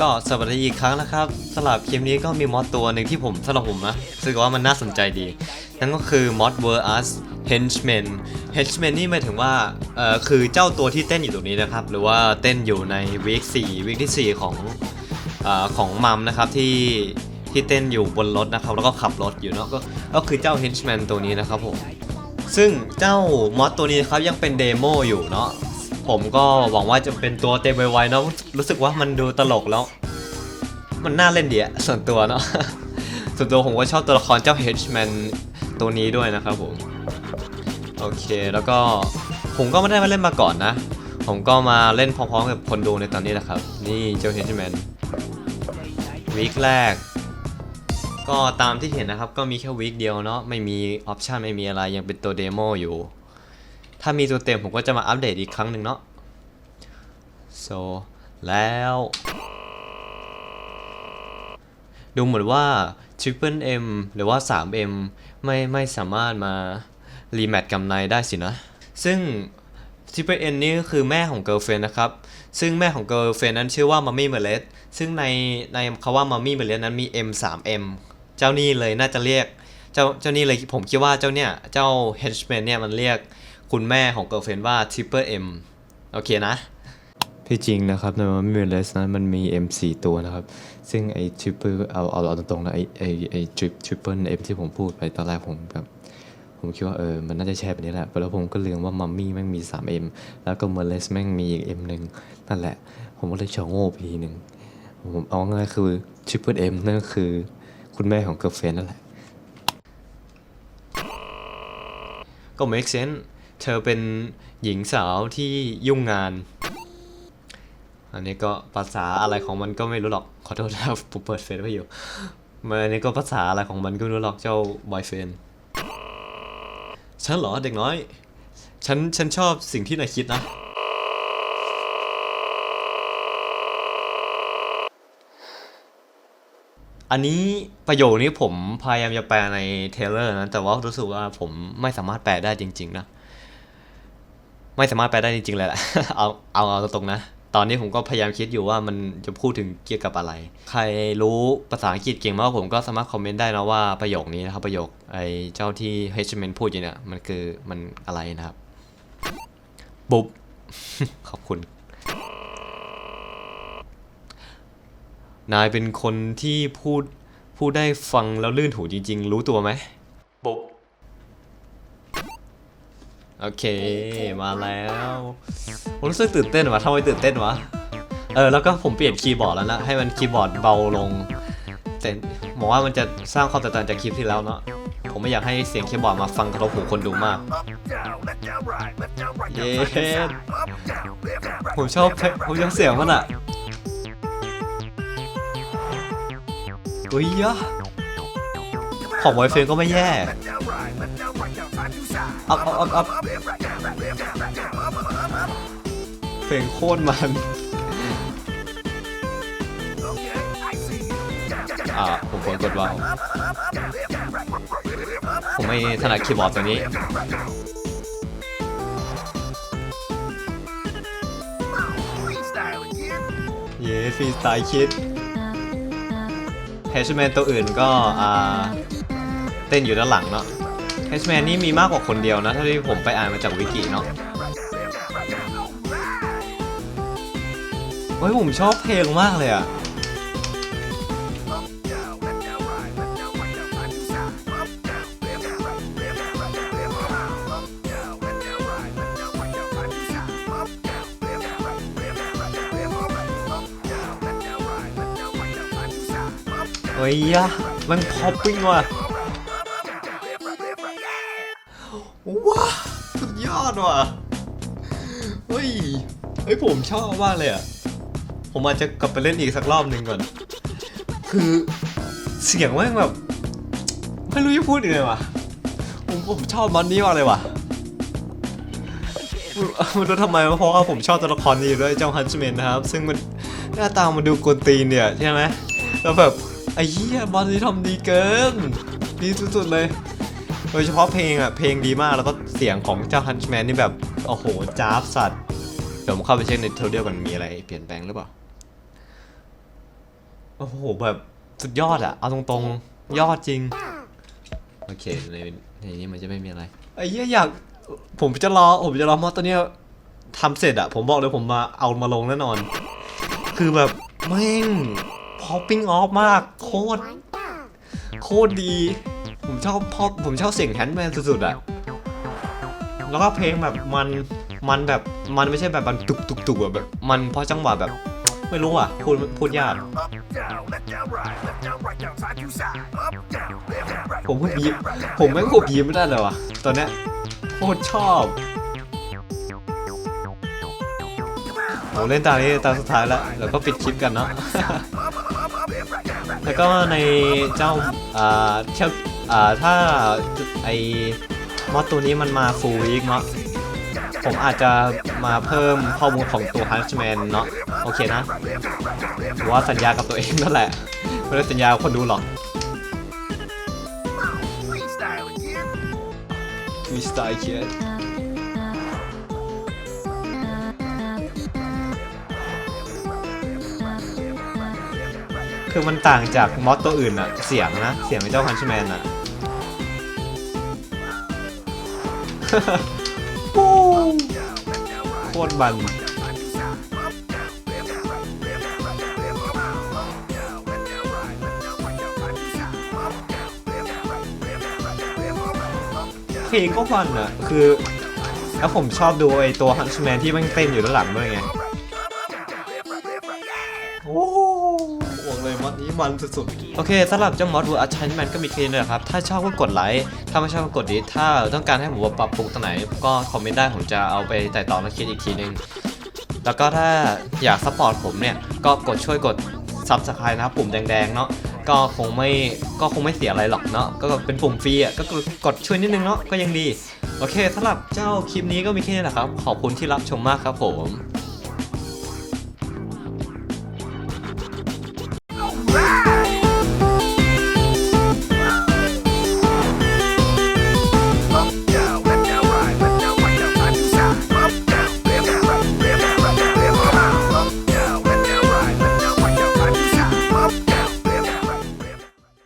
ก็สวัสดีอีกครั้งนะครับสำหรับคลิปนี้ก็มีมอดตัวหนึ่งที่ผมสำหรับผมนะรู้สึกว่ามันน่าสนใจดี นั่นก็คือมอด Ver Us Henchman Henchman นี่หมายถึงว่าเอ่อคือเจ้าตัวที่เต้นอยู่ตรงนี้นะครับ หรือว่าเต้นอยู่ในวีค4วีคที่ 4 ของเอ่อของมัมนะครับที่ที่เต้นอยู่บนรถนะครับ แล้วก็ขับรถอยู่เนาะก็ก็คือเจ้า Henchman ตัวนี้นะครับผมซึ่งเจ้ามอดตัวนี้นะครับยังเป็นเดโมอยู่เนาะ ผมก็หวังว่าจะเป็นตัวเต็มไวๆเนาะรู้สึกว่ามันดูตลกแล้ว มันน่าเล่นดีอะส่วนตัวเนาะส่วนตัวผมก็ชอบตัวละครเจ้า Henchman ตัวนี้ด้วยนะครับผม โอเคแล้วก็ผมก็ไม่ได้มาเล่นมาก่อนนะ ผมก็มาเล่นพร้อมๆกับคนดูในตอนนี้แหละครับ นี่เจ้า Henchman วีคแรก ก็ตามที่เห็นนะครับก็มีแค่วีคเดียวเนาะไม่มีออปชันไม่มีอะไรยังเป็นตัวเดโมอยู่ ถ้ามีตัวเต็มผมก็จะมาอัปเดตอีกครั้งหนึ่งเนาะ so แล้ว ดูเหมือนว่า Triple M หรือว่า 3M ไม่ไม่สามารถมารีแมทกับนายได้สินะ ซึ่ง Triple N นี่คือแม่ของ Girlfriend นะครับ ซึ่งแม่ของ Girlfriend นั้นชื่อว่า Mummy m e r l e t ซึ่งในในคำว่า Mummy m e r l e t นั้นมี M 3 M เจ้านี่เลยน่าจะเรียก เจ้าเจ้านี่เลยผมคิดว่าเจ้าเนี่ย เจ้า Henchman เนี่ยมันเรียก คุณแม่ของ Girlfriend ว่า Triple M โอเคนะ ที่จริงนะครับในมันมีเลสนั้นมันมี M4 ตัวนะครับ ซึ่งไอ้ทริปเปิลเอาเอาเอาตรงๆนะไอ้ไอ้ไอ้ทริปทริปเปิลเอ็มที่ผมพูดไปตอนแรกผมแบบผมคิดว่าเออมันน่าจะแชร์แบบนี้แหละแล้วผมก็ลืมว่ามัมมี่แม่งมี 3M แล้วก็เมเลสแม่งมีอีก M หนึ่งนั่นแหละ ผมก็เลยชอโง่ไปทีหนึ่งผมเอาง่ายๆคือทริปเปิลเอ็มนั่นก็คือคุณแม่ของเกิร์ลเฟนนั่นแหละ ก็ make sense เธอเป็นหญิงสาวที่ยุ่งงาน อันนี้ก็ภาษาอะไรของมันก็ไม่รู้หรอก ขอโทษนะครับผมเปิดเฟซไว้อยู่มันอันนี้ก็ภาษาอะไรของมันก็ไม่รู้หรอกเจ้าบอยเฟนฉันเหรอเด็กน้อย ฉันฉันชอบสิ่งที่นายคิดนะ อันนี้ประโยคนี้ผมพยายามจะแปลในเทเลอร์นะ แต่ว่ารู้สึกว่าผมไม่สามารถแปลได้จริง ๆ นะ ไม่สามารถแปลได้จริงๆเลยแหละ เอาเอาเอาตรงๆนะ ตอนนี้ผมก็พยายามคิดอยู่ว่ามันจะพูดถึงเกี่ยวกับอะไร ใครรู้ภาษาอังกฤษเก่งมากผมก็สามารถคอมเมนต์ได้นะว่าประโยคนี้นะครับประโยคไอ้เจ้าที่ h m n พูดอยู่เนี่ยมันคือมันอะไรนะครับ บุ๊บขอบคุณ นายเป็นคนที่พูดพูดได้ฟังแล้วลื่นหูจริง ๆ รู้ตัวไหมบุ๊บ โอเค มาแล้วผมรู้สึกตื่นเต้นวะทำไมตื่นเต้นวะ เออ แล้วก็ผมเปลี่ยนคีย์บอร์ดแล้วนะ ให้มันคีย์บอร์ดเบาลง แต่หมองว่ามันจะสร้างความแตกต่างจากคลิปที่แล้วเนาะ ผมไม่อยากให้เสียงคีย์บอร์ดมาฟังกระทบหูคนดูมาก เย้ผมชอบเพลงผมชอบเสียงมันอะอุ้ยยะของไวเฟนก็ไม่แย่ อัพอัพอัพอัพเพลงโคตรมันอ่าผมควรกดว่าวผมไม่ถนัดคีย์บอร์ดตัวนี้เย้ฟรีสไตล์คิดเฮชแมนตัวอื่นก็อ่าเต้นอยู่ด้านหลังเนาะ เฮชแมนนี่มีมากกว่าคนเดียวนะเท่าที่ผมไปอ่านมาจากวิกิเนาะเฮ้ยผมชอบเพลงมากเลยอะเฮ้ยอะมันพอปปิ้งว่ะ ว่ะเฮ้ยเฮ้ยผมชอบมากเลยอะผมอาจจะกลับไปเล่นอีกสักรอบหนึ่งก่อน คือเสียงแม่งแบบไม่รู้จะพูดยังไงวะผมผมชอบมันนี้มากเลยว่ะไม่รู้ทำไมเพราะว่าผมชอบตัวละครนี้ด้วยเจ้าฮันช์แมนนะครับ ซึ่งมันหน้าตามันดูกวนตีนเนี่ยใช่ไหมแล้วแบบไอ้เหี้ยบอลนี้ทำดีเกินดีสุดๆเลย โดยเฉพาะเพลงอะ เพลงดีมากแล้วก็เสียงของเจ้าฮันช์แมนนี่แบบ โอ้โห จ้าบสัตว์ เดี๋ยวผมเข้าไปเช็คในโทรเดียวกันมีอะไรเปลี่ยนแปลงหรือเปล่า โอ้โห แบบสุดยอดอะ เอาตรงๆ ยอดจริง โอเค ในในนี้มันจะไม่มีอะไรไอ้เหี้ยอยาก ผมจะรอ ผมจะรอมอสตัวเนี้ยทำเสร็จอะ ผมบอกเลยผมมาเอามาลงแน่นอน คือแบบแม่งพอปิ้งออฟมาก โคตร โคตรดี ผมชอบพอผมชอบเสียงแฮนด์แมนสุดๆอะแล้วก็เพลงแบบมันมันแบบมันไม่ใช่แบบมันตุกตุกตุกแบบ มันเพราะจังหวะแบบ ไม่รู้อะพูดพูดยากผมพูดบีมผมไม่งพูดบีมไม่ได้เลยวะตอนเนี้ยโคตรชอบผมเล่นตานี้ตาสุดท้ายแล้วแล้วก็ปิดคลิปกันเนาะแล้วก็ในเจ้าอ่าเช่า อ่าถ้าไอมอดตัวนี้มันมาฟูลวีกเนาะผมอาจจะมาเพิ่มข้อมูลของตัวฮันช์แมนเนาะโอเคนะหรือว่าสัญญากับตัวเองนั่นแหละ ไม่ได้สัญญากับคนดูหรอกมีสไตล์เคียคือมันต่างจากมอดตัวอื่นอะเสียงนะ เสียงไอ้เจ้าฮันช์แมนอะ ปูโคตรบันเพลงก็ฟันอะคือ แล้วผมชอบดูไอ้ตัวฮันช์แมนที่มันเต้นอยู่ด้านหลังด้วยไง มอดนี้มันสุดๆ โอเคสำหรับเจ้ามอด World Attachment ก็มีแค่นี้นะครับ ถ้าชอบก็กดไลค์ ถ้าไม่ชอบก็กดดิสถ้าต้องการให้ผมปรับปรุงตรงไหน ก็คอมเมนต์ได้ผมจะเอาไปไต่ต่อและคิดอีกทีนึง แล้วก็ถ้าอยากซัพพอร์ตผมเนี่ย ก็กดช่วยกด Subscribe นะครับปุ่มแดงๆเนาะก็คงไม่ก็คงไม่เสียอะไรหรอกเนาะก็เป็นปุ่มฟรีอะก็กดช่วยนิดนึงเนาะก็ยังดี โอเคสำหรับเจ้าคลิปนี้ก็มีแค่นี้แหละครับ ขอบคุณที่รับชมมากครับผม